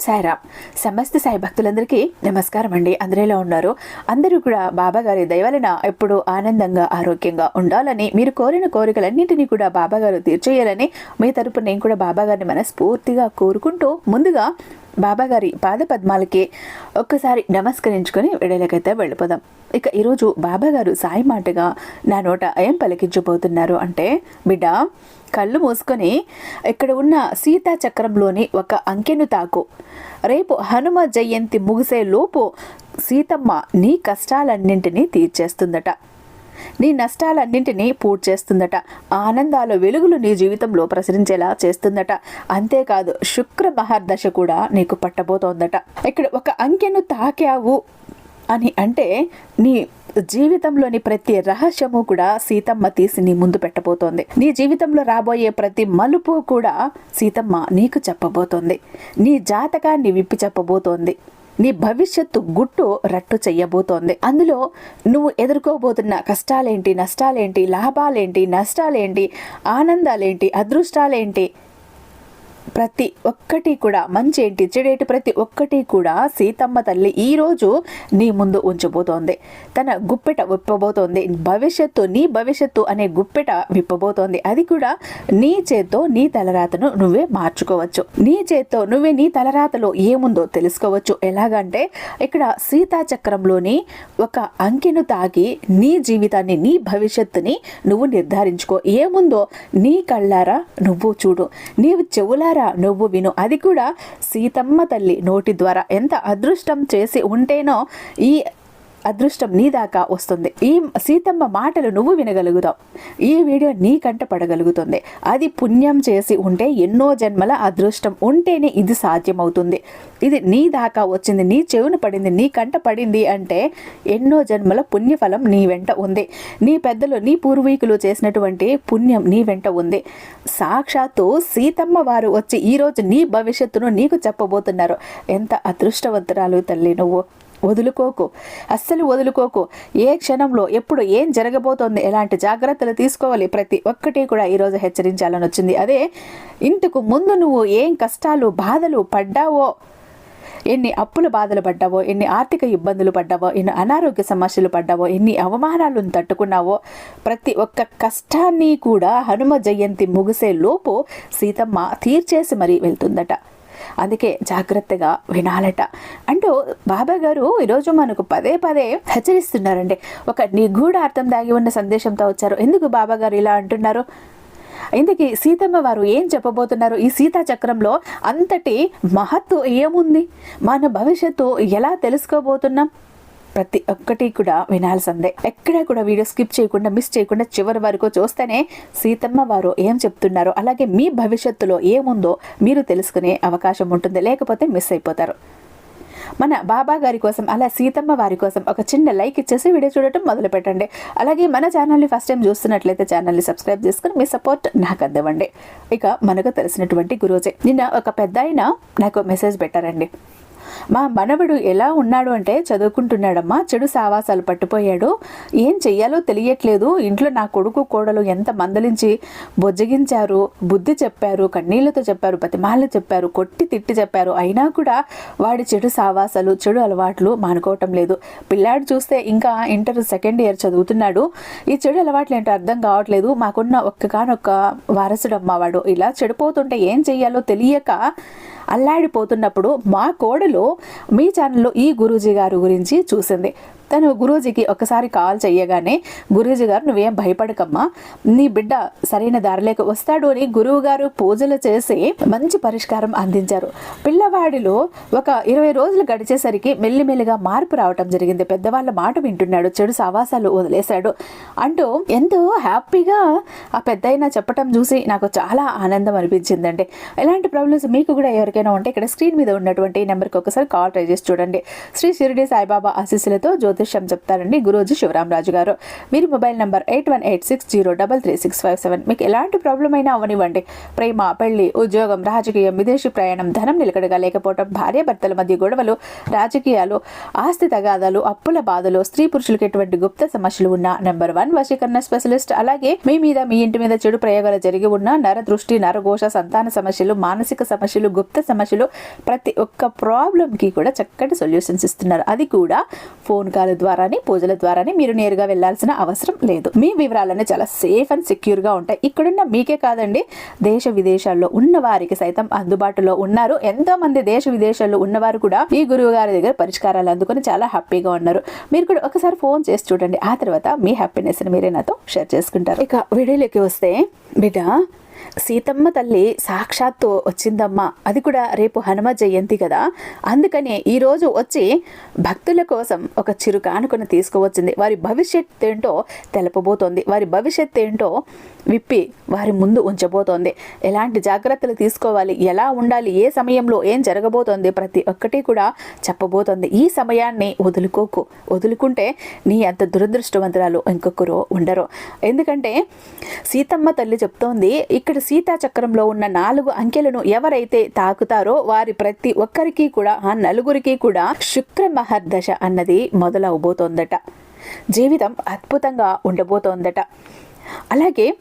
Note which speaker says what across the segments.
Speaker 1: సాయిరామ్ సమస్త సాయి భక్తులందరికీ నమస్కారం అండి. అందరిలో ఉన్నారు. అందరూ కూడా బాబాగారి దయవలన ఎప్పుడు ఆనందంగా ఆరోగ్యంగా ఉండాలని మీరు కోరిన కోరికలన్నింటినీ కూడా బాబాగారు తీర్చేయాలని మీ తరపు నేను కూడా బాబాగారిని మనస్ఫూర్తిగా కోరుకుంటూ ముందుగా బాబాగారి పాదపద్మాలకే పాద ఒక్కసారి నమస్కరించుకొని విడలకైతే వెళ్ళిపోదాం. ఇక ఈరోజు బాబాగారు సాయి మాటగా నా నోట ఏం పలికించబోతున్నారు. అంటే బిడ్డ కళ్ళు మూసుకొని ఇక్కడ ఉన్న సీతా చక్రంలోని ఒక అంకెను తాకు. రేపు హనుమ జయంతి ముగిసే లోపు సీతమ్మ నీ కష్టాలన్నింటినీ తీర్చేస్తుందట. నీ నష్టాలన్నింటినీ పూర్తి చేస్తుందట ఆనందాల వెలుగులు నీ జీవితంలో ప్రసరించేలా చేస్తుందట. అంతేకాదు శుక్ర మహర్దశ కూడా నీకు పట్టబోతోందట. ఇక్కడ ఒక అంకెను తాకావు అని అంటే నీ జీవితంలోని ప్రతి రహస్యము కూడా సీతమ్మ తీసి నీ ముందు పెట్టబోతోంది. నీ జీవితంలో రాబోయే ప్రతి మలుపు కూడా సీతమ్మ నీకు చెప్పబోతోంది. నీ జాతకాన్ని విప్పి చెప్పబోతోంది. నీ భవిష్యత్తు గుట్టు రట్టు చెయ్యబోతోంది. అందులో నువ్వు ఎదుర్కోబోతున్న కష్టాలేంటి నష్టాలేంటి లాభాలేంటి నష్టాలేంటి ఆనందాలేంటి అదృష్టాలేంటి? ప్రతి ఒక్కటి కూడా మంచి ఏంటి? చెడేటి ప్రతి ఒక్కటి కూడా సీతమ్మ తల్లి ఈరోజు నీ ముందు ఉంచబోతోంది. తన గుప్పెట విప్పబోతోంది. భవిష్యత్తు నీ భవిష్యత్తు అనే గుప్పెట విప్పబోతోంది. అది కూడా నీ చేత్తో నీ తలరాతను నువ్వే మార్చుకోవచ్చు. నీ చేత్తో నువ్వే నీ తలరాతలో ఏముందో తెలుసుకోవచ్చు. ఎలాగంటే ఇక్కడ సీతా చక్రంలోని ఒక అంకెను తాకి నీ జీవితాన్ని నీ భవిష్యత్తుని నువ్వు నిర్ధారించుకో. ఏముందో నీ కళ్ళారా నువ్వు చూడు. నీవు చెవులారా నువ్వు విను. అది కూడా సీతమ్మ తల్లి నోటి ద్వారా. ఎంత అదృష్టం చేసి ఉంటేనో ఈ అదృష్టం నీ దాకా వస్తుంది. ఈ సీతమ్మ మాటలు నువ్వు వినగలుగుతావు. ఈ వీడియో నీ కంట పడగలుగుతుంది. అది పుణ్యం చేసి ఉంటే ఎన్నో జన్మల అదృష్టం ఉంటేనే ఇది సాధ్యమవుతుంది. ఇది నీ దాకా వచ్చింది నీ చెవును పడింది నీ కంట పడింది అంటే ఎన్నో జన్మల పుణ్యఫలం నీ వెంట ఉంది. నీ పెద్దలు నీ పూర్వీకులు చేసినటువంటి పుణ్యం నీ వెంట ఉంది. సాక్షాత్తు సీతమ్మ వారు వచ్చి ఈరోజు నీ భవిష్యత్తును నీకు చెప్పబోతున్నారు. ఎంత అదృష్టవంతురాలు తల్లి నువ్వు. వదులుకోకు. అస్సలు వదులుకోకు. ఏ క్షణంలో ఎప్పుడు ఏం జరగబోతోంది ఎలాంటి జాగ్రత్తలు తీసుకోవాలి ప్రతి ఒక్కటి కూడా ఈరోజు హెచ్చరించాలని వచ్చింది. అదే ఇంతకు ముందు నువ్వు ఏం కష్టాలు బాధలు పడ్డావో? ఎన్ని అప్పుల బాధలు పడ్డావో? ఎన్ని ఆర్థిక ఇబ్బందులు పడ్డావో? ఎన్ని అనారోగ్య సమస్యలు పడ్డావో? ఎన్ని అవమానాలను తట్టుకున్నావో? ప్రతి ఒక్క కష్టాన్ని కూడా హనుమ జయంతి ముగిసే లోపు సీతమ్మ తీర్చేసి మరీ వెళ్తుందట. అందుకే జాగ్రత్తగా వినాలట. అంటూ బాబా గారు ఈరోజు మనకు పదే పదే హెచ్చరిస్తున్నారండి. ఒక నిగూఢ అర్థం దాగి ఉన్న సందేశంతో వచ్చారు. ఎందుకు బాబా గారు ఇలా అంటున్నారు? ఇందుకే సీతమ్మ వారు ఏం చెప్పబోతున్నారు? ఈ సీతా చక్రంలో అంతటి మహత్తు ఏముంది? మన భవిష్యత్తు ఎలా తెలుసుకోబోతున్నాం? ప్రతి ఒక్కటి కూడా వినాల్సిందే. ఎక్కడా కూడా వీడియో స్కిప్ చేయకుండా మిస్ చేయకుండా చివరి వరకు చూస్తేనే సీతమ్మ వారు ఏం చెప్తున్నారో అలాగే మీ భవిష్యత్తులో ఏముందో మీరు తెలుసుకునే అవకాశం ఉంటుంది. లేకపోతే మిస్ అయిపోతారు. మన బాబా గారి కోసం అలా సీతమ్మ వారి కోసం ఒక చిన్న లైక్ ఇచ్చేసి వీడియో చూడటం మొదలు పెట్టండి అలాగే మన ఛానల్ని ఫస్ట్ టైం చూస్తున్నట్లయితే ఛానల్ని సబ్స్క్రైబ్ చేసుకుని మీ సపోర్ట్ నాకు అందివ్వండి. ఇక మనకు తెలిసినటువంటి గురోజే నిన్న ఒక పెద్ద నాకు మెసేజ్ పెట్టారండి. మా మనవడు ఎలా ఉన్నాడు అంటే చదువుకుంటున్నాడమ్మా చెడు సావాసాలు పట్టుపోయాడు. ఏం చెయ్యాలో తెలియట్లేదు. ఇంట్లో నా కొడుకు కోడలు ఎంత మందలించి బొజ్జగించారు బుద్ధి చెప్పారు కన్నీళ్ళతో చెప్పారు బతిమాలు చెప్పారు కొట్టి తిట్టి చెప్పారు. అయినా కూడా వాడి చెడు సావాసాలు చెడు అలవాట్లు మానుకోవటం లేదు. పిల్లాడు చూస్తే ఇంకా ఇంటర్ సెకండ్ ఇయర్ చదువుతున్నాడు. ఈ చెడు అలవాట్లు ఏంటో అర్థం కావట్లేదు. మాకున్న ఒక్కగానొక్క వారసుడమ్మ వాడు. ఇలా చెడిపోతుంటే ఏం చెయ్యాలో తెలియక అల్లాడిపోతున్నప్పుడు మా కోడలు మీ ఛానల్లో ఈ గురూజీ గారు గురించి చూసింది. తను గురూజీకి ఒకసారి కాల్ చేయగానే గురూజీ గారు నువ్వేం భయపడకమ్మా. నీ బిడ్డ సరైన దారిలోకి వస్తాడు అని గురువు గారు పూజలు చేసి మంచి పరిష్కారం అందించారు. పిల్లవాడిలో ఒక ఇరవై రోజులు గడిచేసరికి మెల్లిమెల్లిగా మార్పు రావటం జరిగింది. పెద్దవాళ్ళ మాట వింటున్నాడు. చెడు సావాసాలు వదిలేశాడు. అంటూ ఎంతో హ్యాపీగా ఆ పెద్ద చెప్పటం చూసి నాకు చాలా ఆనందం అనిపించిందండి. ఎలాంటి ప్రాబ్లమ్స్ మీకు కూడా ఎవరికైనా ఉంటే ఇక్కడ స్క్రీన్ మీద ఉన్నటువంటి నెంబర్కి ఒకసారి కాల్ ట్రై చేసి చూడండి. శ్రీ షిరిడి సాయిబాబా ఆశీస్సులతో జ్యోతి జ్యోతిష్యం చెప్తారండి గురూజీ శివరామరాజు గారు. మీరు mobile number eight one eight six zero double three six five seven. మీకు ఎలాంటి ప్రాబ్లం అయినా అవనివ్వండి. ప్రేమ పెళ్ళి ఉద్యోగం రాజకీయం విదేశీ ప్రయాణం ధనం నిలకడగా లేకపోవడం భార్యాభర్తల మధ్య గొడవలు రాజకీయాలు ఆస్తి తగాదాలు అప్పుల బాధలు స్త్రీ పురుషులకు ఎటువంటి గుప్త సమస్యలు ఉన్న నెంబర్ వన్ వశీకరణ స్పెషలిస్ట్. అలాగే మీ మీద మీ ఇంటి మీద చెడు ప్రయోగాలు జరిగి ఉన్న నర దృష్టి నరఘోష సంతాన సమస్యలు మానసిక సమస్యలు గుప్త సమస్యలు ప్రతి ఒక్క ప్రాబ్లంకి కూడా చక్కటి సొల్యూషన్స్ ఇస్తున్నారు. అది కూడా ఫోన్ కాల్ ద్వారానే పూజల ద్వారానే మీరు నేరుగా వెళ్ళాల్సిన అవసరం లేదు. మీ వివరాలన్నీ చాలా సేఫ్ అండ్ సెక్యూర్గా ఉంటాయి. ఇక్కడున్న మీకే కాదండి దేశ విదేశాల్లో ఉన్న వారికి సైతం అందుబాటులో ఉన్నారు. ఎంతో మంది దేశ విదేశాల్లో ఉన్నవారు కూడా ఈ గురువు గారి దగ్గర పరిష్కారాలు అందుకొని చాలా హ్యాపీగా ఉన్నారు. మీరు కూడా ఒకసారి ఫోన్ చేసి చూడండి. ఆ తర్వాత మీ హ్యాపీనెస్ని మీరే నాతో షేర్ చేసుకుంటారు. ఇక వీడియోలోకి వస్తే బిడ్డ సీతమ్మ తల్లి సాక్షాత్తు వచ్చిందమ్మా. అది కూడా రేపు హనుమ జయంతి కదా. అందుకనే ఈరోజు వచ్చి భక్తుల కోసం ఒక చిరు కానుకను తీసుకువచ్చింది. వారి భవిష్యత్ ఏంటో తెలపబోతోంది. వారి భవిష్యత్ ఏంటో విప్పి వారి ముందు ఉంచబోతోంది. ఎలాంటి జాగ్రత్తలు తీసుకోవాలి? ఎలా ఉండాలి? ఏ సమయంలో ఏం జరగబోతోంది? ప్రతి ఒక్కటి కూడా చెప్పబోతోంది. ఈ సమయాన్ని వదులుకోకు. వదులుకుంటే నీ అంత దురదృష్టవంతురాలు ఇంకొకరు ఉండరు. ఎందుకంటే సీతమ్మ తల్లి చెప్తోంది ఇక్కడ సీతా చక్రంలో ఉన్న నాలుగు అంకెలను ఎవరైతే తాకుతారో వారి ప్రతి ఒక్కరికి కూడా ఆ నలుగురికి కూడా శుక్ర మహర్దశ అన్నది మొదలవబోతోందట. జీవితం అద్భుతంగా ఉండబోతోందట. అలాగే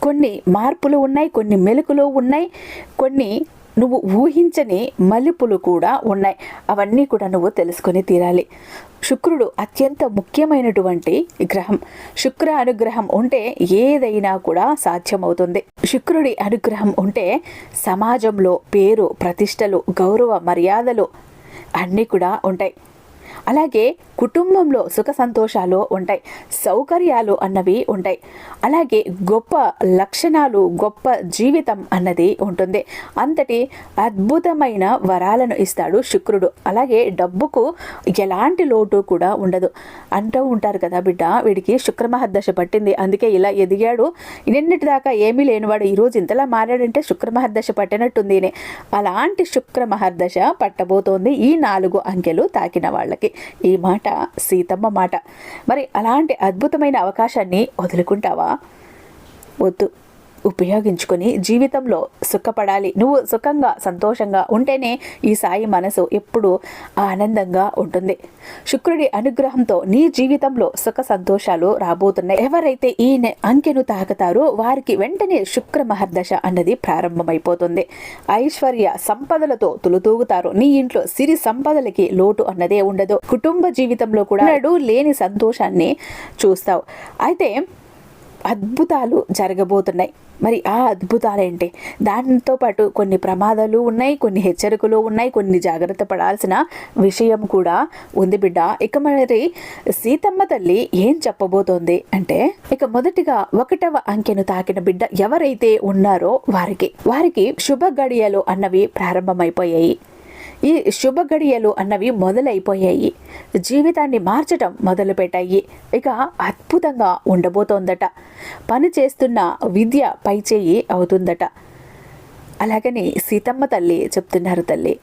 Speaker 1: కొన్ని మార్పులు ఉన్నాయి కొన్ని మెలుకులు ఉన్నాయి కొన్ని నువ్వు ఊహించని మలుపులు కూడా ఉన్నాయి. అవన్నీ కూడా నువ్వు తెలుసుకొని తీరాలి. శుక్రుడు అత్యంత ముఖ్యమైనటువంటి గ్రహం. శుక్ర అనుగ్రహం ఉంటే ఏదైనా కూడా సాధ్యమవుతుంది. శుక్రుడి అనుగ్రహం ఉంటే సమాజంలో పేరు ప్రతిష్టలు గౌరవ మర్యాదలు అన్నీ కూడా ఉంటాయి. అలాగే కుటుంబంలో సుఖ సంతోషాలు ఉంటాయి సౌకర్యాలు అన్నవి ఉంటాయి. అలాగే గొప్ప లక్షణాలు గొప్ప జీవితం అన్నది ఉంటుంది. అంతటి అద్భుతమైన వరాలను ఇస్తాడు శుక్రుడు. అలాగే డబ్బుకు ఎలాంటి లోటు కూడా ఉండదు. అంటూ ఉంటారు కదా బిడ్డ వీడికి శుక్రమహర్దశ పట్టింది. అందుకే ఇలా ఎదిగాడు. నిన్నటి దాకా ఏమీ లేనివాడు ఈరోజు ఇంతలా మారాడంటే శుక్రమహర్దశ పట్టినట్టుంది అలాంటి శుక్రమహర్దశ పట్టబోతోంది ఈ నాలుగు అంకెలు తాకిన వాళ్ళకి. ఈ మాట సీతమ్మ మాట. మరి అలాంటి అద్భుతమైన అవకాశాన్ని వదులుకుంటావా? వద్దు. ఉపయోగించుకొని జీవితంలో సుఖపడాలి. నువ్వు సుఖంగా సంతోషంగా ఉంటేనే ఈ సాయి మనసు ఎప్పుడు ఆనందంగా ఉంటుంది. శుక్రుడి అనుగ్రహంతో నీ జీవితంలో సుఖ సంతోషాలు రాబోతున్నాయి. ఎవరైతే ఈ అంకెను తాకుతారో వారికి వెంటనే శుక్ర మహర్దశ అన్నది ప్రారంభమైపోతుంది. ఐశ్వర్య సంపదలతో తులుతూగుతారు. నీ ఇంట్లో సిరి సంపదలకి లోటు అన్నదే ఉండదు. కుటుంబ జీవితంలో కూడా లేని సంతోషాన్ని చూస్తావు. అయితే అద్భుతాలు జరగబోతున్నాయి. మరి ఆ అద్భుతాలు ఏంటి దానితో పాటు కొన్ని ప్రమాదాలు ఉన్నాయి కొన్ని హెచ్చరికలు ఉన్నాయి కొన్ని జాగ్రత్త పడాల్సిన విషయం కూడా ఉంది బిడ్డ. ఇక మరి సీతమ్మ తల్లి ఏం చెప్పబోతోంది అంటే ఇక మొదటిగా ఒకటవ అంకెను తాకిన బిడ్డ ఎవరైతే ఉన్నారో వారికి వారికి శుభ గడియలు అన్నవి ప్రారంభమైపోయాయి. ఈ శుభ గడియలు అన్నవి మొదలైపోయాయి. జీవితాన్ని మార్చటం మొదలుపెట్టాయి. ఇక అద్భుతంగా ఉండబోతోందట. పని చేస్తున్న విద్య పైచేయి అవుతుందట. అలాగని సీతమ్మ తల్లి చెప్తున్నారు తల్లి.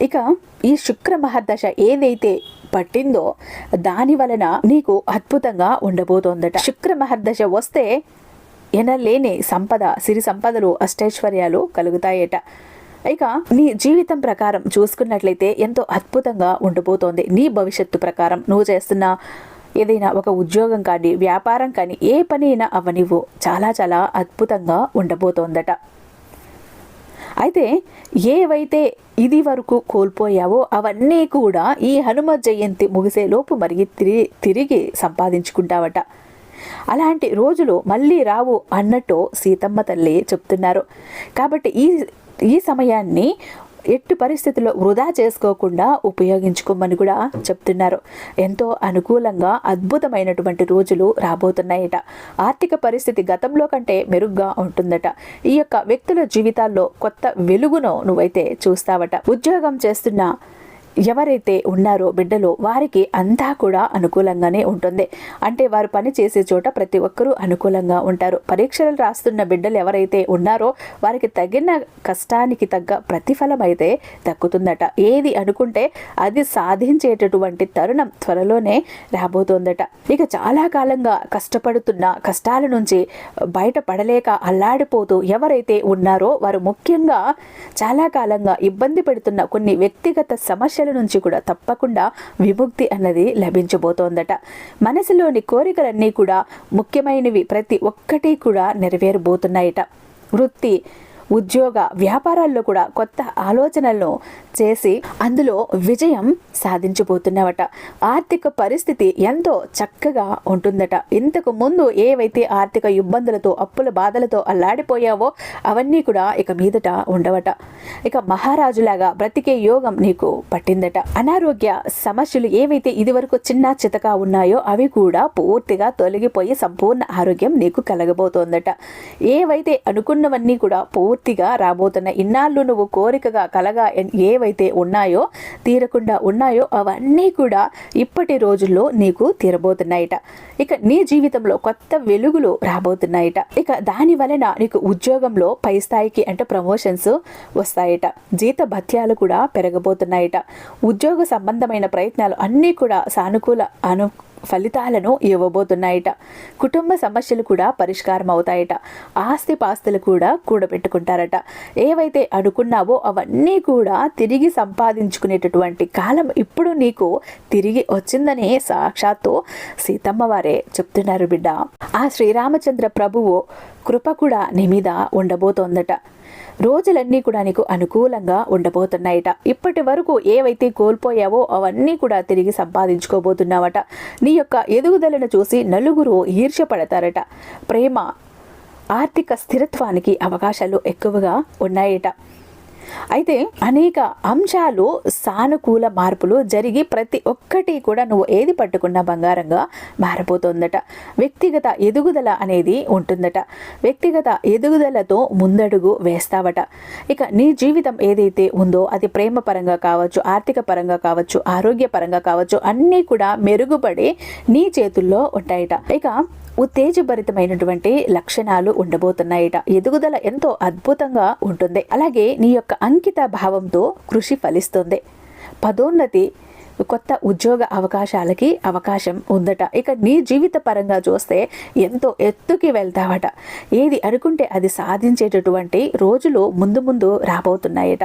Speaker 1: ఇక ఈ శుక్ర మహర్దశ ఏదైతే పట్టిందో దాని వలన నీకు అద్భుతంగా ఉండబోతోందట. శుక్ర మహర్దశ వస్తే ఎనలేని సంపద సిరి సంపదలు అష్టైశ్వర్యాలు కలుగుతాయట. ఇక నీ జీవితం ప్రకారం చూసుకున్నట్లయితే ఎంతో అద్భుతంగా ఉండబోతోంది నీ భవిష్యత్తు ప్రకారం నువ్వు చేస్తున్న ఏదైనా ఒక ఉద్యోగం కానీ వ్యాపారం కానీ ఏ పని అయినా అవనివ్వు. చాలా చాలా అద్భుతంగా ఉండబోతోందట. అయితే ఏవైతే ఇది వరకు కోల్పోయావో అవన్నీ కూడా ఈ హనుమ జయంతి ముగిసేలోపు మరి తిరిగి తిరిగి సంపాదించుకుంటావట. అలాంటి రోజులు మళ్ళీ రావు అన్నట్టు సీతమ్మ తల్లి చెప్తున్నారు. కాబట్టి ఈ ఈ సమయాన్ని ఎట్టి పరిస్థితుల్లో వృధా చేసుకోకుండా ఉపయోగించుకోమని కూడా చెప్తున్నారు. ఎంతో అనుకూలంగా అద్భుతమైనటువంటి రోజులు రాబోతున్నాయట. ఆర్థిక పరిస్థితి గతంలో కంటే మెరుగ్గా ఉంటుందట. ఈ యొక్క వ్యక్తుల జీవితాల్లో కొత్త వెలుగును నువ్వైతే చూస్తావట. ఉద్యోగం చేస్తున్న ఎవరైతే ఉన్నారో బిడ్డలు వారికి అంతా కూడా అనుకూలంగానే ఉంటుంది. అంటే వారు పని చేసే చోట ప్రతి ఒక్కరూ అనుకూలంగా ఉంటారు. పరీక్షలు రాస్తున్న బిడ్డలు ఎవరైతే ఉన్నారో వారికి తగిన కష్టానికి తగ్గ ప్రతిఫలం అయితే దక్కుతుందట. ఏది అనుకుంటే అది సాధించేటటువంటి తరుణం త్వరలోనే రాబోతోందట. ఇక చాలా కాలంగా కష్టపడుతున్న కష్టాల నుంచి బయటపడలేక అల్లాడిపోతూ ఎవరైతే ఉన్నారో వారు ముఖ్యంగా చాలా కాలంగా ఇబ్బంది పెడుతున్న కొన్ని వ్యక్తిగత సమస్యలు నుంచి కూడా తప్పకుండా విముక్తి అన్నది లభించబోతోందట. మనసులోని కోరికలన్నీ కూడా ముఖ్యమైనవి ప్రతి ఒక్కటి కూడా నెరవేరబోతున్నాయట. వృత్తి ఉద్యోగ వ్యాపారాల్లో కూడా కొత్త ఆలోచనలను చేసి అందులో విజయం సాధించబోతున్నావట. ఆర్థిక పరిస్థితి ఎంతో చక్కగా ఉంటుందట. ఇంతకు ముందు ఏవైతే ఆర్థిక ఇబ్బందులతో అప్పుల బాధలతో అల్లాడిపోయావో అవన్నీ కూడా ఇక మీదట ఉండవట. ఇక మహారాజులాగా బ్రతికే యోగం నీకు పట్టిందట. అనారోగ్య సమస్యలు ఏవైతే ఇదివరకు చిన్న చితక ఉన్నాయో అవి కూడా పూర్తిగా తొలగిపోయి సంపూర్ణ ఆరోగ్యం నీకు కలగబోతోందట. ఏవైతే అనుకున్నవన్నీ కూడా పూర్తి పూర్తిగా రాబోతున్న ఇన్నాళ్ళు నువ్వు కోరికగా కలగా ఏవైతే ఉన్నాయో తీరకుండా ఉన్నాయో అవన్నీ కూడా ఇప్పటి రోజుల్లో నీకు తీరబోతున్నాయిట. ఇక నీ జీవితంలో కొత్త వెలుగులు రాబోతున్నాయిట. ఇక దాని వలన నీకు ఉద్యోగంలో పై స్థాయికి అంటే ప్రమోషన్స్ వస్తాయట. జీత భత్యాలు కూడా పెరగబోతున్నాయట. ఉద్యోగ సంబంధమైన ప్రయత్నాలు అన్నీ కూడా సానుకూల అను ఫలితాలను ఇవ్వబోతున్నాయట. కుటుంబ సమస్యలు కూడా పరిష్కారం అవుతాయట ఆస్తి పాస్తులు కూడా కూడబెట్టుకుంటారట. ఏవైతే అనుకున్నావో అవన్నీ కూడా తిరిగి సంపాదించుకునేటటువంటి కాలం ఇప్పుడు నీకు తిరిగి వచ్చిందని సాక్షాత్తు సీతమ్మ వారే చెప్తున్నారు బిడ్డ. ఆ శ్రీరామచంద్ర ప్రభువు కృప కూడా నీ మీద ఉండబోతోందట. రోజులన్నీ కూడా నీకు అనుకూలంగా ఉండబోతున్నాయట. ఇప్పటి వరకు ఏవైతే కోల్పోయావో అవన్నీ కూడా తిరిగి సంపాదించుకోబోతున్నావట. నీ యొక్క ఎదుగుదలను చూసి నలుగురు ఈర్ష్యపడతారట. ప్రేమ ఆర్థిక స్థిరత్వానికి అవకాశాలు ఎక్కువగా ఉన్నాయట. అయితే అనేక అంశాలు సానుకూల మార్పులు జరిగి ప్రతి ఒక్కటి కూడా నువ్వు ఏది పట్టుకున్న బంగారంగా మారిపోతుందట. వ్యక్తిగత ఎదుగుదల అనేది ఉంటుందట. వ్యక్తిగత ఎదుగుదలతో ముందడుగు వేస్తావట. ఇక నీ జీవితం ఏదైతే ఉందో అది ప్రేమ పరంగా కావచ్చు ఆర్థిక పరంగా కావచ్చు ఆరోగ్య పరంగా కావచ్చు అన్నీ కూడా మెరుగుపడి నీ చేతుల్లో ఉంటాయట. ఇక ఉత్తేజభరితమైనటువంటి లక్షణాలు ఉండబోతున్నాయట. ఎదుగుదల ఎంతో అద్భుతంగా ఉంటుంది. అలాగే నీ యొక్క అంకిత భావంతో కృషి ఫలిస్తుంది. పదోన్నతి కొత్త ఉద్యోగ అవకాశాలకి అవకాశం ఉందట. ఇక నీ జీవిత పరంగా చూస్తే ఎంతో ఎత్తుకి వెళ్తావట. ఏది అనుకుంటే అది సాధించేటటువంటి రోజులు ముందు ముందు రాబోతున్నాయట.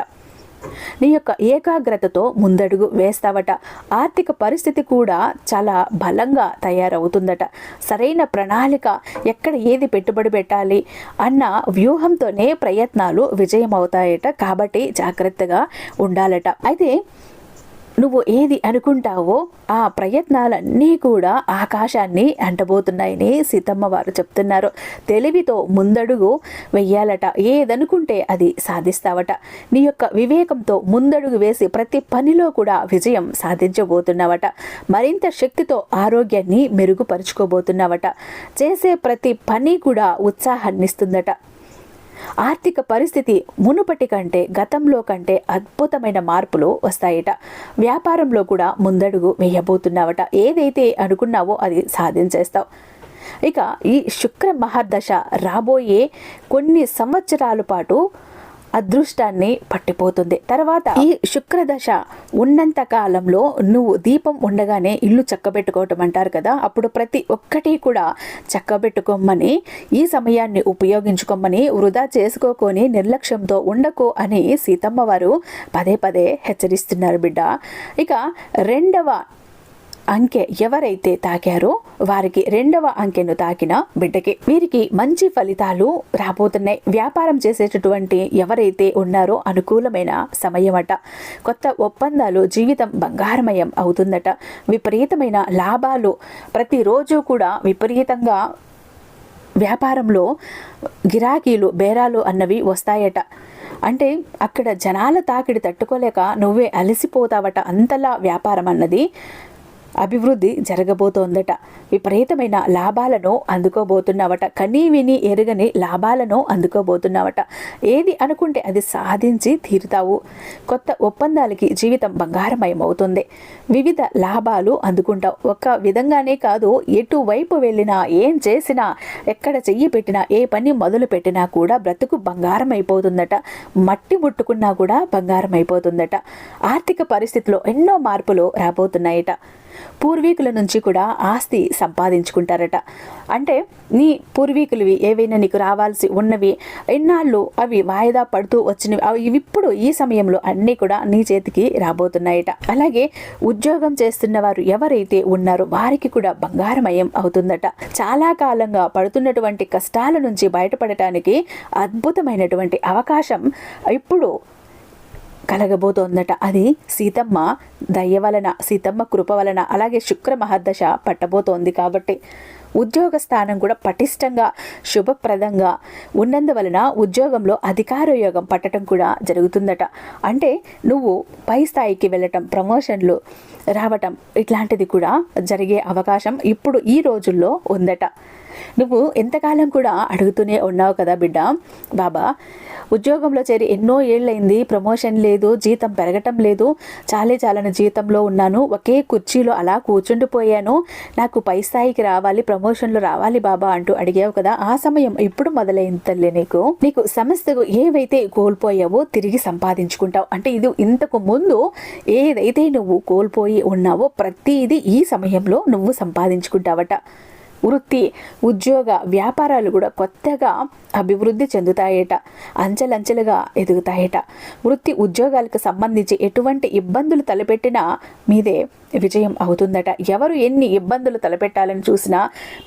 Speaker 1: నీ యొక్క ఏకాగ్రతతో ముందడుగు వేస్తావట. ఆర్థిక పరిస్థితి కూడా చాలా బలంగా తయారవుతుందట. సరైన ప్రణాళిక ఎక్కడ ఏది పెట్టుబడి పెట్టాలి అన్న వ్యూహంతోనే ప్రయత్నాలు విజయమవుతాయట. కాబట్టి జాగ్రత్తగా ఉండాలట. అయితే నువ్వు ఏది అనుకుంటావో ఆ ప్రయత్నాలన్నీ కూడా ఆకాశాన్ని అంటబోతున్నాయని సీతమ్మ వారు చెప్తున్నారు. తెలివితో ముందడుగు వెయ్యాలట ఏదనుకుంటే అది సాధిస్తావట. నీ యొక్క వివేకంతో ముందడుగు వేసి ప్రతి పనిలో కూడా విజయం సాధించబోతున్నావట. మరింత శక్తితో ఆరోగ్యాన్ని మెరుగుపరుచుకోబోతున్నావట. చేసే ప్రతి పని కూడా ఉత్సాహాన్నిస్తుందట. ఆర్థిక పరిస్థితి మునుపటి కంటే గతంలో కంటే అద్భుతమైన మార్పులు వస్తాయట. వ్యాపారంలో కూడా ముందడుగు వేయబోతున్నావట. ఏదైతే అనుకున్నావో అది సాధించేస్తావు. ఇక ఈ శుక్ర మహర్దశ రాబోయే కొన్ని సంవత్సరాల పాటు అదృష్టాన్ని పట్టిపోతుంది. తర్వాత ఈ శుక్రదశ ఉన్నంత కాలంలో నువ్వు దీపం ఉండగానే ఇల్లు చక్కబెట్టుకోవటం అంటారు కదా అప్పుడు ప్రతి ఒక్కటి కూడా చక్కబెట్టుకోమని ఈ సమయాన్ని ఉపయోగించుకోమని వృధా చేసుకోకొని నిర్లక్ష్యంతో ఉండకు అని సీతమ్మ వారు పదే పదే హెచ్చరిస్తున్నారు బిడ్డ. ఇక రెండవ అంకె ఎవరైతే తాకారో వారికి రెండవ అంకెను తాకిన బిడ్డకి వీరికి మంచి ఫలితాలు రాబోతున్నాయి. వ్యాపారం చేసేటటువంటి ఎవరైతే ఉన్నారో అనుకూలమైన సమయం అట కొత్త ఒప్పందాలు జీవితం బంగారమయం అవుతుందట. విపరీతమైన లాభాలు ప్రతిరోజు కూడా విపరీతంగా వ్యాపారంలో గిరాకీలు బేరాలు అన్నవి వస్తాయట. అంటే అక్కడ జనాల తాకిడి తట్టుకోలేక నువ్వే అలసిపోతావట అంతలా వ్యాపారం అన్నది అభివృద్ధి జరగబోతోందట. విపరీతమైన లాభాలను అందుకోబోతున్నావట. కనీ విని ఎరగని లాభాలను అందుకోబోతున్నావట. ఏది అనుకుంటే అది సాధించి తీరుతావు. కొత్త ఒప్పందాలకి జీవితం బంగారమయమవుతుంది. వివిధ లాభాలు అందుకుంటావు. ఒక విధంగానే కాదు ఎటువైపు వెళ్ళినా ఏం చేసినా ఎక్కడ చెయ్యి పెట్టినా ఏ పని మొదలు పెట్టినా కూడా బ్రతుకు బంగారం అయిపోతుందట మట్టి ముట్టుకున్నా కూడా బంగారం అయిపోతుందట ఆర్థిక పరిస్థితిలో ఎన్నో మార్పులు రాబోతున్నాయట. పూర్వీకుల నుంచి కూడా ఆస్తి సంపాదించుకుంటారట. అంటే నీ పూర్వీకులవి ఏవైనా నీకు రావాల్సి ఉన్నవి ఎన్నాళ్ళు అవి వాయిదా పడుతూ వచ్చినవి అవి ఇప్పుడు ఈ సమయంలో అన్నీ కూడా నీ చేతికి రాబోతున్నాయట. అలాగే ఉద్యోగం చేస్తున్న వారు ఎవరైతే ఉన్నారో వారికి కూడా బంగారమయం అవుతుందట. చాలా కాలంగా పడుతున్నటువంటి కష్టాల నుంచి బయటపడటానికి అద్భుతమైనటువంటి అవకాశం ఇప్పుడు కలగబోతోందట. అది సీతమ్మ దయ వలన సీతమ్మ కృప వలన అలాగే శుక్ర మహాదశ పట్టబోతోంది కాబట్టి. ఉద్యోగ స్థానం కూడా పటిష్టంగా శుభప్రదంగా ఉన్నందువలన ఉద్యోగంలో అధికార యోగం పట్టడం కూడా జరుగుతుందట. అంటే నువ్వు పై స్థాయికి వెళ్ళటం ప్రమోషన్లు రావటం ఇట్లాంటిది కూడా జరిగే అవకాశం ఇప్పుడు ఈ రోజుల్లో ఉందట. నువ్వు ఎంతకాలం కూడా అడుగుతూనే ఉన్నావు కదా బిడ్డ. బాబా ఉద్యోగంలో చేరి ఎన్నో ఏళ్ళైంది ప్రమోషన్ లేదు జీతం పెరగటం లేదు. చాలే చాలని జీతంలో ఉన్నాను ఒకే కుర్చీలో అలా కూర్చుండిపోయాను. నాకు పై స్థాయికి రావాలి ప్రమోషన్లు రావాలి బాబా అంటూ అడిగావు కదా. ఆ సమయం ఇప్పుడు మొదలైంది తల్లి నీకు? నీకు సమస్యకు ఏవైతే కోల్పోయావో తిరిగి సంపాదించుకుంటావు. అంటే ఇది ఇంతకు ముందు ఏదైతే నువ్వు కోల్పోయి ఉన్నావో ప్రతిదీ ఈ సమయంలో నువ్వు సంపాదించుకుంటావట. వృత్తి ఉద్యోగ వ్యాపారాలు కూడా కొత్తగా అభివృద్ధి చెందుతాయట అంచెలంచెలుగా ఎదుగుతాయట. వృత్తి ఉద్యోగాలకు సంబంధించి ఎటువంటి ఇబ్బందులు తలపెట్టినా మీదే విజయం అవుతుందట. ఎవరు ఎన్ని ఇబ్బందులు తలపెట్టాలని చూసినా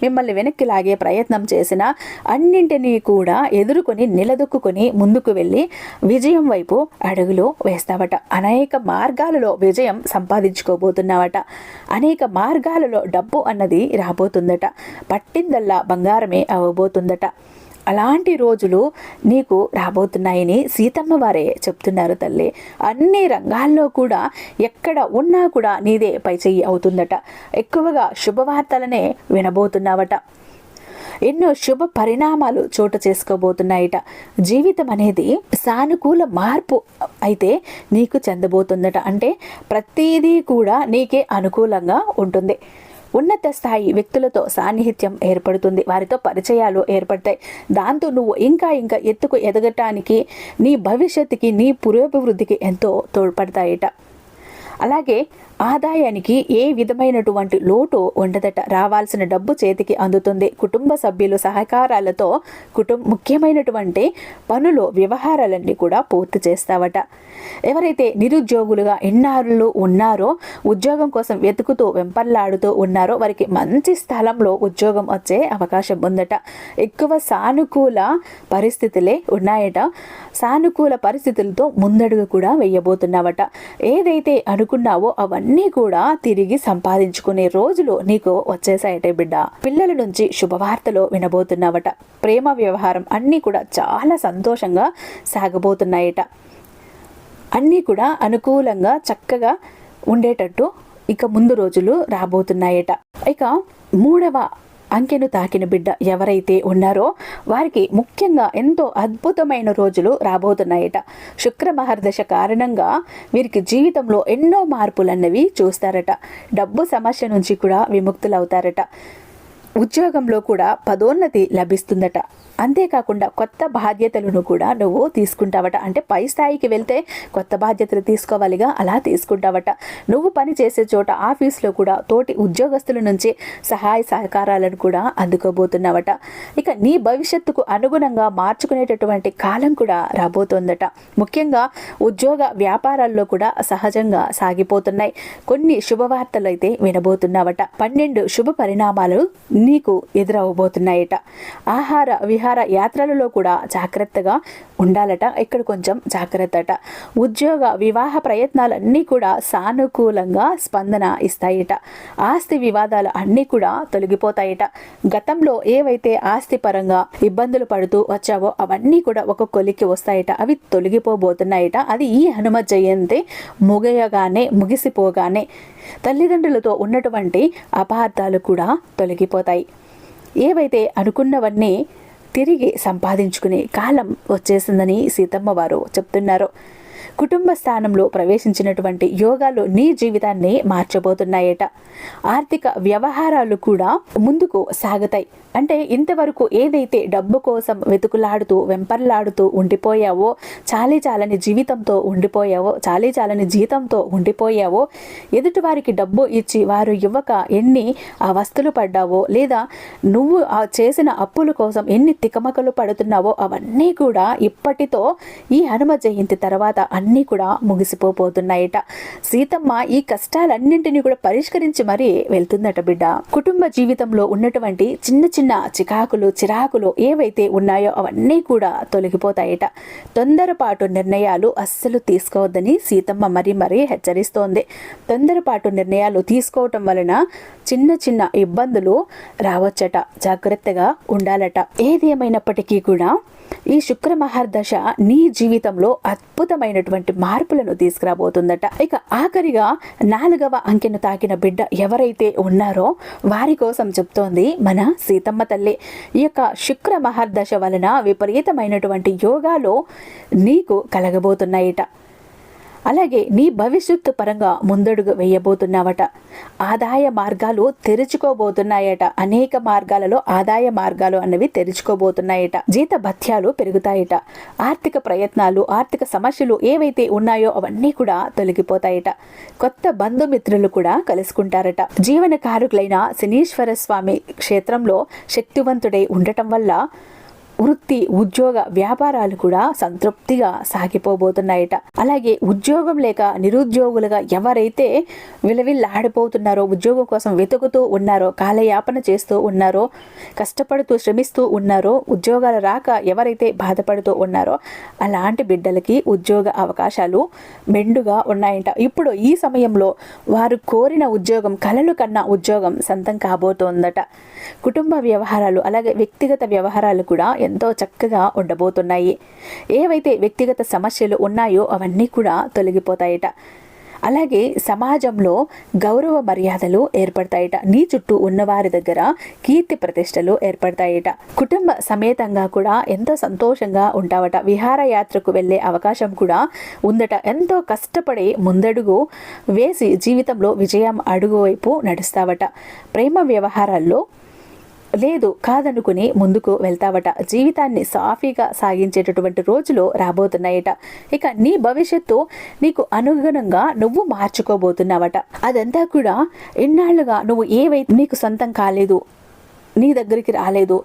Speaker 1: మిమ్మల్ని వెనక్కి లాగే ప్రయత్నం చేసినా అన్నింటినీ కూడా ఎదుర్కొని నిలదొక్కుని ముందుకు వెళ్ళి విజయం వైపు అడుగులు వేస్తావట. అనేక మార్గాలలో విజయం సంపాదించుకోబోతున్నావట. అనేక మార్గాలలో డబ్బు అన్నది రాబోతుందట. పట్టిందల్లా బంగారమే అవ్వబోతుందట అలాంటి రోజులు నీకు రాబోతున్నాయని సీతమ్మ వారే చెప్తున్నారు తల్లి. అన్ని రంగాల్లో కూడా ఎక్కడ ఉన్నా కూడా నీదే పై అవుతుందట. ఎక్కువగా శుభవార్తలనే వినబోతున్నావట. ఎన్నో శుభ పరిణామాలు చోటు చేసుకోబోతున్నాయట. జీవితం అనేది సానుకూల మార్పు అయితే నీకు చెందబోతుందట. అంటే ప్రతిదీ కూడా నీకే అనుకూలంగా ఉంటుంది. ఉన్నత స్థాయి వ్యక్తులతో సాన్నిహిత్యం ఏర్పడుతుంది. వారితో పరిచయాలు ఏర్పడతాయి. దాంతో నువ్వు ఇంకా ఇంకా ఎత్తుకు ఎదగటానికి నీ భవిష్యత్తుకి నీ పురోభివృద్ధికి ఎంతో తోడ్పడతాయట. అలాగే ఆదాయానికి ఏ విధమైనటువంటి లోటు ఉండదట. రావాల్సిన డబ్బు చేతికి అందుతుంది. కుటుంబ సభ్యులు సహకారాలతో కుటుంబ ముఖ్యమైనటువంటి పనులు వ్యవహారాలన్నీ కూడా పూర్తి చేస్తావట. ఎవరైతే నిరుద్యోగులుగా ఎన్నాళ్ళు ఉన్నారో ఉద్యోగం కోసం వెతుకుతూ వెంపర్లాడుతూ ఉన్నారో వారికి మంచి స్థలంలో ఉద్యోగం వచ్చే అవకాశం ఉందట. ఎక్కువ సానుకూల పరిస్థితులే ఉన్నాయట. సానుకూల పరిస్థితులతో ముందడుగు కూడా వేయబోతున్నావట. ఏదైతే అనుకున్నావో అవన్నీ అన్నీ కూడా తిరిగి సంపాదించుకునే రోజులు నీకు వచ్చేసాయటే బిడ్డ. పిల్లల నుంచి శుభవార్తలు వినబోతున్నావట. ప్రేమ వ్యవహారం అన్నీ కూడా చాలా సంతోషంగా సాగబోతున్నాయట. అన్నీ కూడా అనుకూలంగా చక్కగా ఉండేటట్టు ఇక ముందు రోజులు రాబోతున్నాయట. ఇక మూడవ అంకెను తాకిన బిడ్డ ఎవరైతే ఉన్నారో వారికి ముఖ్యంగా ఎంతో అద్భుతమైన రోజులు రాబోతున్నాయట. శుక్ర మహర్దశ కారణంగా వీరికి జీవితంలో ఎన్నో మార్పులన్నవి చూస్తారట. డబ్బు సమస్య నుంచి కూడా విముక్తులవుతారట. ఉద్యోగంలో కూడా పదోన్నతి లభిస్తుందట. అంతేకాకుండా కొత్త బాధ్యతలను కూడా నువ్వు తీసుకుంటావట. అంటే పై స్థాయికి వెళ్తే కొత్త బాధ్యతలు తీసుకోవాలిగా అలా తీసుకుంటావట. నువ్వు పని చేసే చోట ఆఫీస్లో కూడా తోటి ఉద్యోగస్తుల నుంచి సహాయ సహకారాలను కూడా అందుకోబోతున్నావట. ఇక నీ భవిష్యత్తుకు అనుగుణంగా మార్చుకునేటటువంటి కాలం కూడా రాబోతోందట. ముఖ్యంగా ఉద్యోగ వ్యాపారాల్లో కూడా సహజంగా సాగిపోతున్నాయి. కొన్ని శుభవార్తలు అయితే వినబోతున్నావట. పన్నెండు శుభ పరిణామాలు నీకు ఎదురవబోతున్నాయట ఆహార విహార విహార యాత్రలలో కూడా జాగ్రత్తగా ఉండాలట. ఇక్కడ కొంచెం జాగ్రత్తట. ఉద్యోగ వివాహ ప్రయత్నాలన్నీ కూడా సానుకూలంగా స్పందన ఇస్తాయట. ఆస్తి వివాదాలు అన్నీ కూడా తొలగిపోతాయట. గతంలో ఏవైతే ఆస్తి పరంగా ఇబ్బందులు పడుతూ వచ్చావో అవన్నీ కూడా ఒక కొలికి వస్తాయట. అవి తొలగిపోబోతున్నాయట. అది ఈ హనుమ జయంతి ముగయగానే ముగిసిపోగానే తల్లిదండ్రులతో ఉన్నటువంటి అపార్థాలు కూడా తొలగిపోతాయి. ఏవైతే అనుకున్నవన్నీ తిరిగి సంపాదించుకునే కాలం వచ్చేసిందని సీతమ్మ వారు చెప్తున్నారు. కుటుంబ స్థానంలో ప్రవేశించినటువంటి యోగాలు నీ జీవితాన్ని మార్చబోతున్నాయట. ఆర్థిక వ్యవహారాలు కూడా ముందుకు సాగుతాయి. అంటే ఇంతవరకు ఏదైతే డబ్బు కోసం వెతుకులాడుతూ వెంపర్లాడుతూ ఉండిపోయావో చాలీ చాలని జీవితంతో ఉండిపోయావో చాలీ చాలని జీతంతో ఉండిపోయావో ఎదుటివారికి డబ్బు ఇచ్చి వారు ఇవ్వక ఎన్ని అవస్థలు పడ్డావో లేదా నువ్వు ఆ చేసిన అప్పుల కోసం ఎన్ని తికమకలు పడుతున్నావో అవన్నీ కూడా ఇప్పటితో ఈ హనుమ జయంతి తర్వాత అన్నీ కూడా ముగిసిపోబోతున్నాయట. సీతమ్మ ఈ కష్టాలన్నింటినీ కూడా పరిష్కరించి మరీ వెళ్తుందట బిడ్డ. కుటుంబ జీవితంలో ఉన్నటువంటి చిన్న చిన్న చిన్న చికాకులు చిరాకులు ఏవైతే ఉన్నాయో అవన్నీ కూడా తొలగిపోతాయట. తొందరపాటు నిర్ణయాలు అస్సలు తీసుకోవద్దని సీతమ్మ మరీ మరీ హెచ్చరిస్తోంది. తొందరపాటు నిర్ణయాలు తీసుకోవటం వలన చిన్న చిన్న ఇబ్బందులు రావచ్చట. జాగ్రత్తగా ఉండాలట. ఏది ఏమైనప్పటికీ కూడా ఈ శుక్ర మహర్దశ నీ జీవితంలో అద్భుతమైనటువంటి మార్పులను తీసుకురాబోతుందట. ఇక ఆఖరిగా నాలుగవ అంకెను తాకిన బిడ్డ ఎవరైతే ఉన్నారో వారి కోసం చెప్తోంది మన సీతమ్మ. తల్లి ఈ యొక్క శుక్ర మహర్దశ వలన విపరీతమైనటువంటి యోగాలు నీకు కలగబోతున్నాయిట. అలాగే నీ భవిష్యత్తు పరంగా ముందడుగు వేయబోతున్నావట. ఆదాయ మార్గాలు తెరుచుకోబోతున్నాయట. అనేక మార్గాలలో ఆదాయ మార్గాలు అన్నవి తెరుచుకోబోతున్నాయట. జీత భత్యాలు పెరుగుతాయట. ఆర్థిక ప్రయత్నాలు ఆర్థిక సమస్యలు ఏవైతే ఉన్నాయో అవన్నీ కూడా తొలగిపోతాయట. కొత్త బంధుమిత్రులు కూడా కలుసుకుంటారట. జీవన కారుకులైన శనీశ్వర స్వామి క్షేత్రంలో శక్తివంతుడై ఉండటం వల్ల వృత్తి ఉద్యోగ వ్యాపారాలు కూడా సంతృప్తిగా సాగిపోబోతున్నాయట. అలాగే ఉద్యోగం లేక నిరుద్యోగులుగా ఎవరైతే విలవిల్లాడిపోతున్నారో ఉద్యోగం కోసం వెతుకుతూ ఉన్నారో కాలయాపన చేస్తూ ఉన్నారో కష్టపడుతూ శ్రమిస్తూ ఉన్నారో ఉద్యోగాలు రాక ఎవరైతే బాధపడుతూ ఉన్నారో అలాంటి బిడ్డలకి ఉద్యోగ అవకాశాలు మెండుగా ఉన్నాయంట. ఇప్పుడు ఈ సమయంలో వారు కోరిన ఉద్యోగం కలలు కన్నా ఉద్యోగం సొంతం కాబోతోందట. కుటుంబ వ్యవహారాలు అలాగే వ్యక్తిగత వ్యవహారాలు కూడా ఎంతో చక్కగా ఉండబోతున్నాయి. ఏవైతే వ్యక్తిగత సమస్యలు ఉన్నాయో అవన్నీ కూడా తొలగిపోతాయట. అలాగే సమాజంలో గౌరవ మర్యాదలు ఏర్పడతాయట. నీ చుట్టూ ఉన్నవారి దగ్గర కీర్తి ప్రతిష్టలు ఏర్పడతాయట. కుటుంబ సమేతంగా కూడా ఎంతో సంతోషంగా ఉంటావట. విహారయాత్రకు వెళ్ళే అవకాశం కూడా ఉందట. ఎంతో కష్టపడి ముందడుగు వేసి జీవితంలో విజయం అడుగు వైపు నడుస్తావట. ప్రేమ వ్యవహారాల్లో లేదు కాదనుకుని ముందుకు వెళ్తావట. జీవితాన్ని సాఫీగా సాగించేటటువంటి రోజులు రాబోతున్నాయట. ఇక నీ భవిష్యత్తు నీకు అనుగుణంగా నువ్వు మార్చుకోబోతున్నావట. అదంతా కూడా ఇన్నాళ్ళుగా నువ్వు ఏవైతే నీకు సొంతం కాలేదు. నీ దగ్గరికి రాలేదు.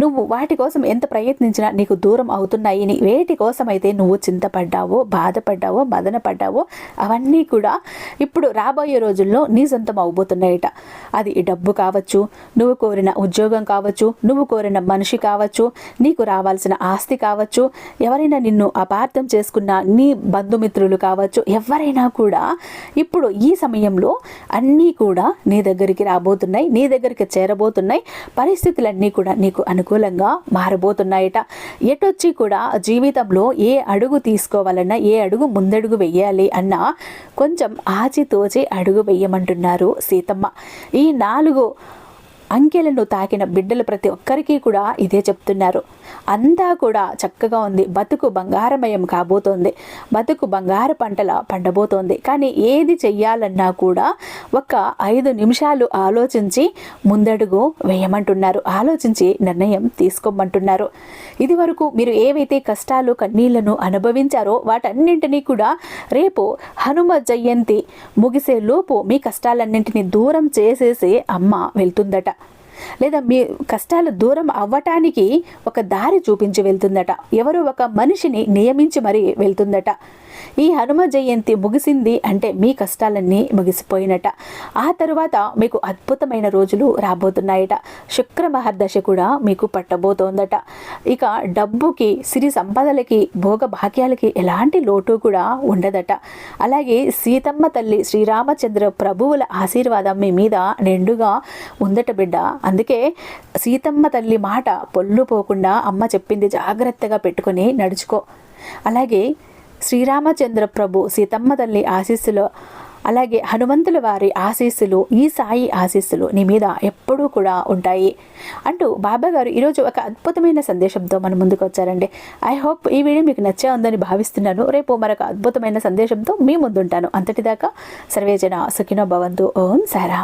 Speaker 1: నువ్వు వాటి కోసం ఎంత ప్రయత్నించినా నీకు దూరం అవుతున్నాయి. వేటి కోసమైతే నువ్వు చింతపడ్డావో బాధపడ్డావో మదన పడ్డావో అవన్నీ కూడా ఇప్పుడు రాబోయే రోజుల్లో నీ సొంతం అవబోతున్నాయట. అది డబ్బు కావచ్చు నువ్వు కోరిన ఉద్యోగం కావచ్చు నువ్వు కోరిన మనిషి కావచ్చు నీకు రావాల్సిన ఆస్తి కావచ్చు ఎవరైనా నిన్ను అపార్థం చేసుకున్న నీ బంధుమిత్రులు కావచ్చు ఎవరైనా కూడా ఇప్పుడు ఈ సమయంలో అన్నీ కూడా నీ దగ్గరికి రాబోతున్నాయి నీ దగ్గరికి చేరబోతున్నాయి. పరిస్థితులన్నీ కూడా నీకు అను అనుకూలంగా మారబోతున్నాయట. ఎటొచ్చి కూడా జీవితంలో ఏ అడుగు తీసుకోవాలన్నా ఏ అడుగు ముందడుగు వెయ్యాలి అన్నా కొంచెం ఆచితోచి అడుగు వెయ్యమంటున్నారు సీతమ్మ. ఈ నాలుగు అంకెలను తాకిన బిడ్డలు ప్రతి ఒక్కరికి కూడా ఇదే చెప్తున్నారు. అంతా కూడా చక్కగా ఉంది. బతుకు బంగారమయం కాబోతోంది. బతుకు బంగారు పంటల పండబోతోంది. కానీ ఏది చెయ్యాలన్నా కూడా ఒక ఐదు నిమిషాలు ఆలోచించి ముందడుగు వేయమంటున్నారు. ఆలోచించి నిర్ణయం తీసుకోమంటున్నారు. ఇది వరకు మీరు ఏవైతే కష్టాలు కన్నీళ్ళను అనుభవించారో వాటన్నింటినీ కూడా రేపు హనుమ జయంతి ముగిసే లోపు మీ కష్టాలన్నింటినీ దూరం చేసేసి అమ్మ వెళ్తుందట. లేదా మీ కష్టాలు దూరం అవ్వటానికి ఒక దారి చూపించి వెళ్తుందట. ఎవరో ఒక మనిషిని నియమించి మరీ వెళ్తుందట. ఈ హనుమ జయంతి ముగిసింది అంటే మీ కష్టాలన్నీ ముగిసిపోయినట. ఆ తరువాత మీకు అద్భుతమైన రోజులు రాబోతున్నాయట. శుక్ర మహర్దశ కూడా మీకు పట్టబోతోందట. ఇక డబ్బుకి సిరి సంపదలకి భోగ భాగ్యాలకి ఎలాంటి లోటు కూడా ఉండదట. అలాగే సీతమ్మ తల్లి శ్రీరామచంద్ర ప్రభువుల ఆశీర్వాదం మీ మీద నిండుగా ఉందట బిడ్డ. అందుకే సీతమ్మ తల్లి మాట పొల్లు పోకుండా అమ్మ చెప్పింది జాగ్రత్తగా పెట్టుకొని నడుచుకో. అలాగే శ్రీరామచంద్ర ప్రభు సీతమ్మ తల్లి ఆశీస్సులో అలాగే హనుమంతుల వారి ఆశీస్సులు ఈ సాయి ఆశీస్సులు నీ మీద ఎప్పుడూ కూడా ఉంటాయి అంటూ బాబా గారు ఈరోజు ఒక అద్భుతమైన సందేశంతో మన ముందుకు వచ్చారండి. ఐ హోప్ ఈ వీడియో మీకు నచ్చే ఉందని భావిస్తున్నాను. రేపు మరొక అద్భుతమైన సందేశంతో మీ ముందుంటాను. అంతటిదాకా సర్వేజన సుఖినో భవంతు. ఓం సారా.